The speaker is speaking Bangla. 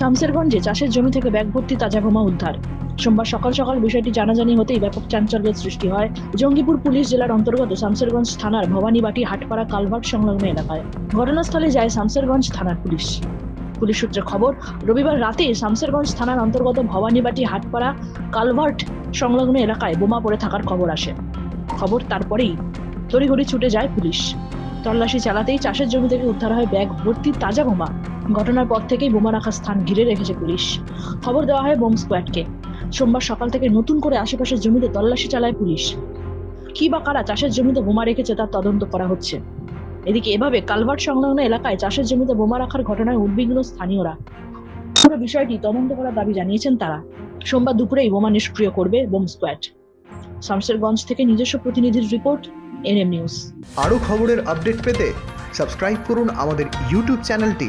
শামসেরগঞ্জে চাষের জমি থেকে ব্যাগ ভর্তি তাজা বোমা উদ্ধার। সোমবার সকাল সকাল বিষয়টি জানাজানি হতেই ব্যাপক চাঞ্চল্যের সৃষ্টি হয় জঙ্গিপুর পুলিশ জেলার অন্তর্গত শামসেরগঞ্জ থানার ভবানীবাটি হাটপাড়া কালভার্ট সংলগ্ন এলাকায়। ঘটনাস্থলে যায় শামসেরগঞ্জ থানার পুলিশ। পুলিশ সূত্রে খবর, রবিবার রাতে শামসেরগঞ্জ থানার অন্তর্গত ভবানীবাটি হাটপাড়া কালভার্ট সংলগ্ন এলাকায় বোমা পড়ে থাকার খবর আসে। খবর তারপরেই তড়িঘড়ি ছুটে যায় পুলিশ। তল্লাশি চালাতেই চাষের জমি থেকে উদ্ধার হয় ব্যাগ ভর্তি তাজা বোমা। ঘটনার পর থেকেই বোমা রাখার স্থান ঘিরে রেখেছে পুলিশ। খবর দেওয়া হয় বোম স্কোয়াডকে। সোমবার সকাল থেকে নতুন করে আশেপাশের জমিতে তল্লাশি চালায় পুলিশ। কি বা কারা চাষের জমিতে বোমা রেখেছে তার তদন্ত করা হচ্ছে। এদিকে এভাবে কালভার্ট সংলগ্ন এলাকায় চাষের জমিতে বোমা রাখার ঘটনায় উদ্বিগ্ন স্থানীয়রা। পুরো বিষয়টি তদন্ত করার দাবি জানিয়েছেন তারা। সোমবার দুপুরেই বোমা নিষ্ক্রিয় করবে বোম স্কোয়াড। শামসেরগঞ্জ থেকে নিজস্ব প্রতিনিধির রিপোর্ট, এনএম নিউজ। আরও খবরের আপডেট পেতে সাবস্ক্রাইব করুন আমাদের ইউটিউব চ্যানেলটি।